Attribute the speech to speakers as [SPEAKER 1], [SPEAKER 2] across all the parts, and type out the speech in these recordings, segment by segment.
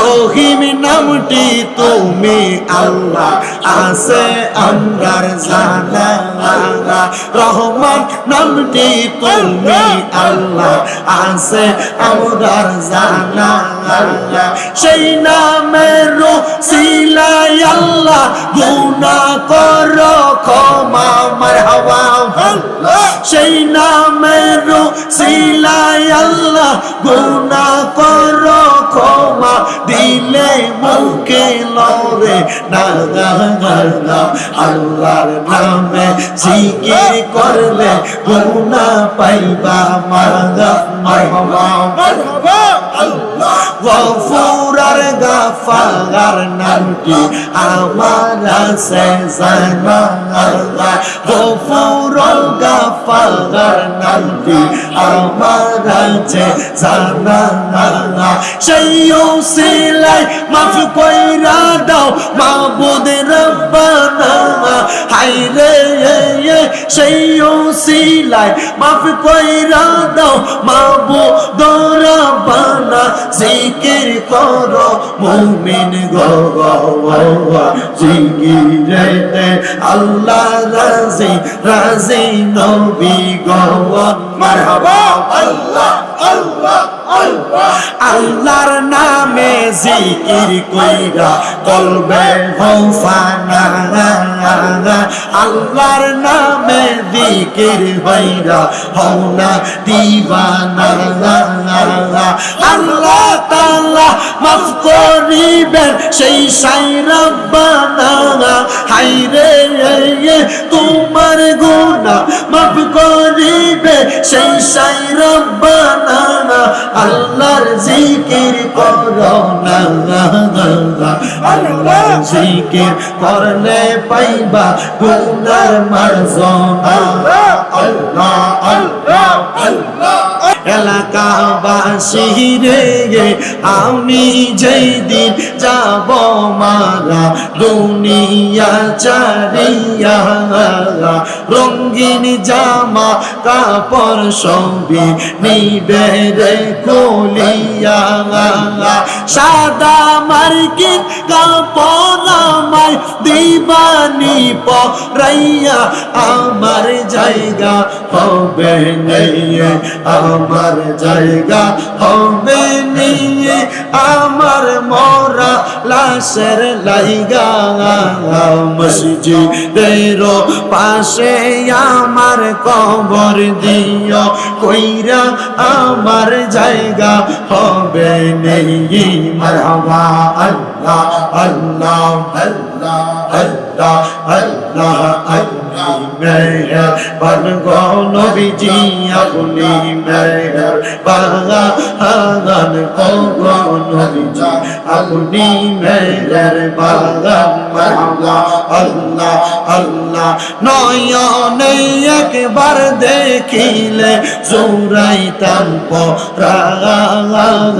[SPEAKER 1] রহিম নামটি তুমি আল্লাহ, আছে আমরার জানা রহমান নামটি তুমি আল্লাহ, আছে আমরার জানা সেই নামের সিলাই আল্লাহ গুনা কর, ক্ষমা মার হওয়া সেই নামের সিলাই আল্লাহ গুনা কর হয় মুখে লরে আল্লাহর নামে জিকির করলে গুণা পাইবা মারহাবা মারহাবা আল্লাহ গফুরার গাফার নামটি আমার আছে জানা গফুর গাফার নামটি আমার আছে জানা সেই সিলাই মাফ কইরা দাও মাবুদ রব্বানা হাই রে সেই সিলাই মাফ কইরা দাও মাবুদ রব্বানা জিকির করো মুমিন গো জিকিরেতে আল্লাহ রাজি রাজি নবী গো। মারহাবা আল্লাহ আল্লাহ। আল্লাহর নামে জিকির কইরা কলবে হৌফানা আল্লাহর নামে জিকির হইরা হওনা দিবানা আল্লাহ তাআলা মাফ করিবেন, সেই সাই রব্বানা। হাইরে মাফ করিবে সেই সাই রব্বানা। আল্লাহর জিকির করো না। আল্লাহর জিকির করলে পাইবা গুনার মারজনা। আল্লাহ। আল্লাহ। এলাকাবাসী রে আমি যেই দিন যাব মারা দুনিয়া চারিয়া রঙ্গিন জামা কাপড় সবই নিবে কলিয়া। সাদা মার্কিন কাপড় দিবানি পরাইয়া, আমার জায়গা হবে নিয়ে আমার জায়গা হবে নিয়ে আমার মরা লাশের লাইগা। মসজিদের পাশে আমার কবর দিও। কইরা আমার জায়গা হবে নেই। মারহাবা আল্লাহ। আল্লাহ আল্লাহ আল্লাহ আল্লাহ আল্লাহ মেহর বান গো নবীজি আপনি মেহর বাগান ও গো নবীজি আপনি মেহর বাগান মারহাবা আল্লাহ আল্লাহ নয়নে একবার দেখিলে জোরাইতাম পরাগান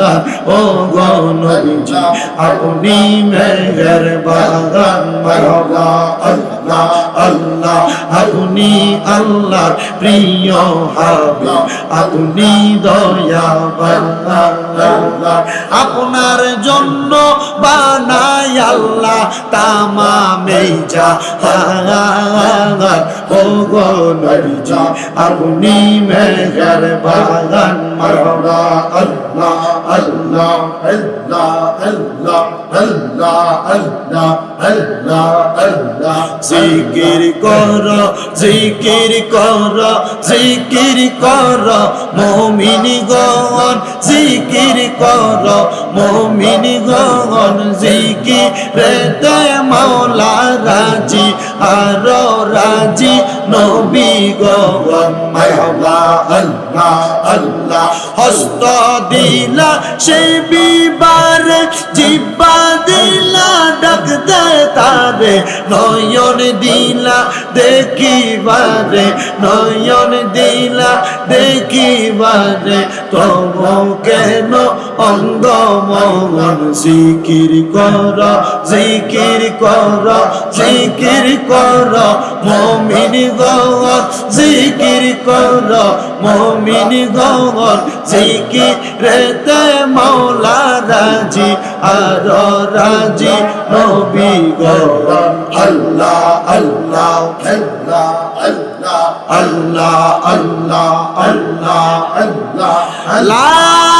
[SPEAKER 1] ও গো নবীজি আপনি نبی میں گھر بادن مرحبا اللہ আল্লাহ আল্লাহ, আপনি আল্লাহ প্রিয় হবে আপনি দয়া আপনার জন্য বানাই আল্লাহ তামামে যা ও গো নবীজি, আপনি মেঘের বাগান মারহাবা আল্লাহ আল্লাহ আল্লাহ আল্লাহ আল্লাহ আল্লাহ আল্লাহ আল্লাহ। জিকির কর জিকির কর জিকির কর, মমিন গন জিকির কর, মমিন গন জিকির রে মাওলা রাজি, আর রাজি নবী গন মাওলা আল্লাহ আল্লাহ হস্ত দিলা সে বিবার জিব্বা দিলা ডাকতে তারে, নয়ন দিলা, দেখিবারে, নয়ন দিলা, দেখিবারে তবু কেন অঙ্গ মন জিকির কর জিকির কর জিকির কর, মমিন গর জিকির কর মমিন গর জিকিরেতে মৌলা রাজি আর রাজি নবী গো আল্লাহ আল্লাহ আল্লাহ আল্লাহ আল্লাহ আল্লাহ আল্লাহ আল্লাহ আল্লাহ।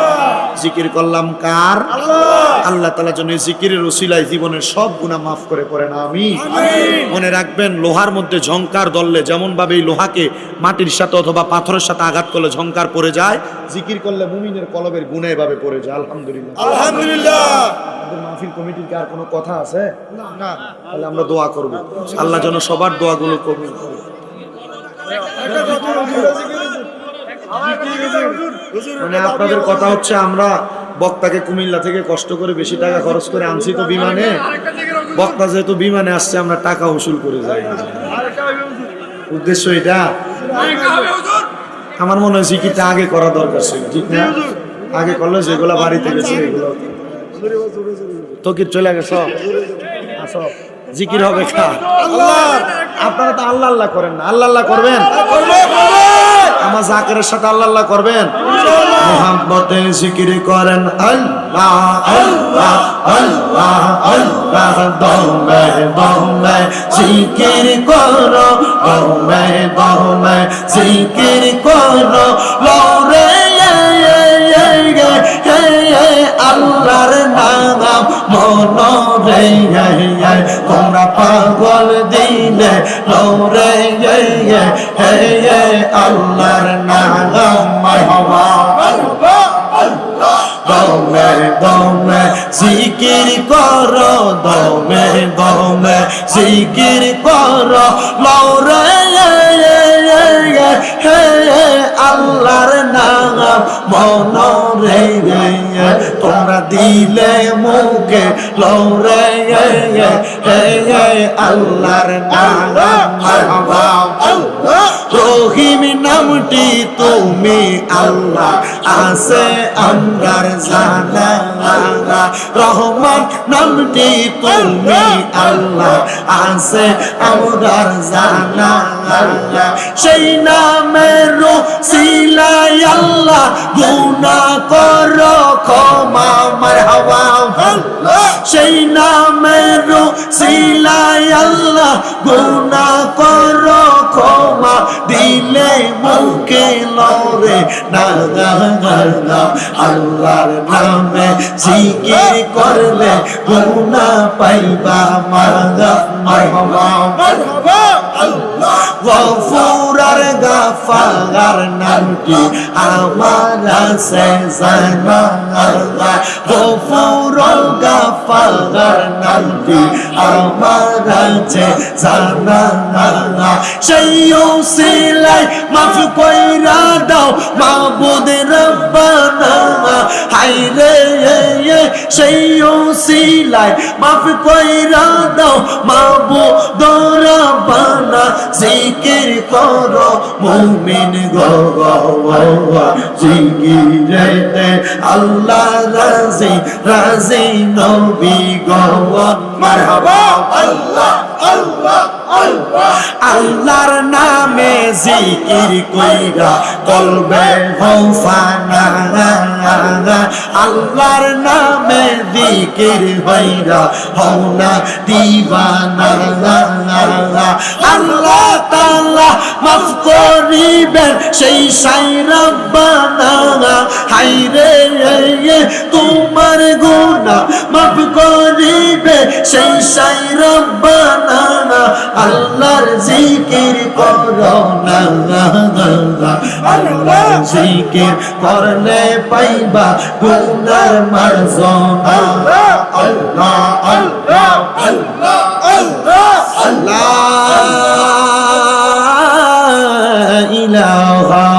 [SPEAKER 1] জিকির করলাম কার? আল্লাহ। তালা জন্য জিকিরের ওসিলায় জীবনের সব গুণা মাফ করে পড়েন আমি মনে রাখবেন লোহার মধ্যে ঝংকার দললে যেমন ভাবে এই লোহাকে মাটির সাথে অথবা পাথরের সাথে আঘাত করলে ঝংকার পড়ে যায় জিকির করলে মুমিনের কলবের গুণা এভাবে পড়ে যায় আলহামদুলিল্লাহ।
[SPEAKER 2] আলহামদুলিল্লাহ।
[SPEAKER 1] মাহফিল কমিটির কি আর কোনো কথা আছে? না তাহলে আমরা দোয়া করব। আল্লাহ যেন সবার দোয়াগুলো কবুল করে মানে আপনাদের কথা হচ্ছে আমরা বক্তাকে কুমিল্লা থেকে কষ্ট করে বেশি টাকা খরচ করে আনছি তো বিমানে। বক্তা যেহেতু বিমানে আসছে আমরা টাকা উসুল করে যাই। উদ্দেশ্য এটা। আমার মনে হয় জিকিরটা আগে করা দরকার ছিল ঠিক না? আগে করলে যেগুলো বাড়িতে গেছে এগুলো। তো কি চলে গেছ আসো। জিকির হবে খা আপনারা তো আল্লাহ আল্লাহ করেন না। আল্লাহ আল্লাহ করবেন? আমার জাকেরের সাথে আল্লাহ আল্লাহ করবেন? করেন আল্লাহ তোমরা পাগল দিলে আল্লাহর নাম মারহাবা। দমে দমে জিকির করো, দমে দমে জিকির করো। লরে হে আল্লাহর নাম মনরে তোমরা দিলে মুখে লরে হে আল্লাহর নাম মারহাবা। নামটি তুমি আল্লাহ আছে আমরার জানা। রহমান নামটি তুমি আল্লাহ আছে আমরার জানা। সেই নামের সিলাই আল্লাহ। গুনা কর, ক্ষমা মার হওয়া সেই নামের সিলাই আল্লাহ। গুনা করো হইলে মাউকে লরে আল্লাহর নামে জিকির করলে গুণা পাইবা মাগা মারহাবা মারহাবা। আল্লাহ গফুরার গাফার নামটি আমার সে জানা, আল্লাহ গফুরল গা গাফার নামটি আমার আছে জানা সেই সিলাই মাফ কইরা দাও, মাবুদ রব্বানা হাই রে সেই সিলাই মাফ কইরা দাও রব্বানা জিকির করো, মুমিন গো জিগিরেতে আল্লাহ রাজি রাজি নবী গো। মারহাবা, আল্লাহ আল্লাহ আল্লাহ। আল্লাহর নামে জিকির কইরা কলবে হৌফানা আল্লাহর নামে জিকির হইরা হওনা দিবানা আল্লাহ তাআলা মাফ করিবেন সেই সাই রব্বানা হাইরে, তোমার গুনাহ মাফ করিবে সেই সাই রব্বানা আল্লাহর জিকির করো না আল্লাহর জিকির করলে পাইবা গুনার মারজনা। আল্লাহ আল্লাহ আল্লাহ আল্লাহ আল্লাহ। ইলাহা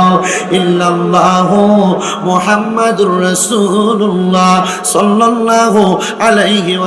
[SPEAKER 1] ইল্লাল্লাহ মুহাম্মাদুর রাসূলুল্লাহ সাল্লাল্লাহু আলাইহি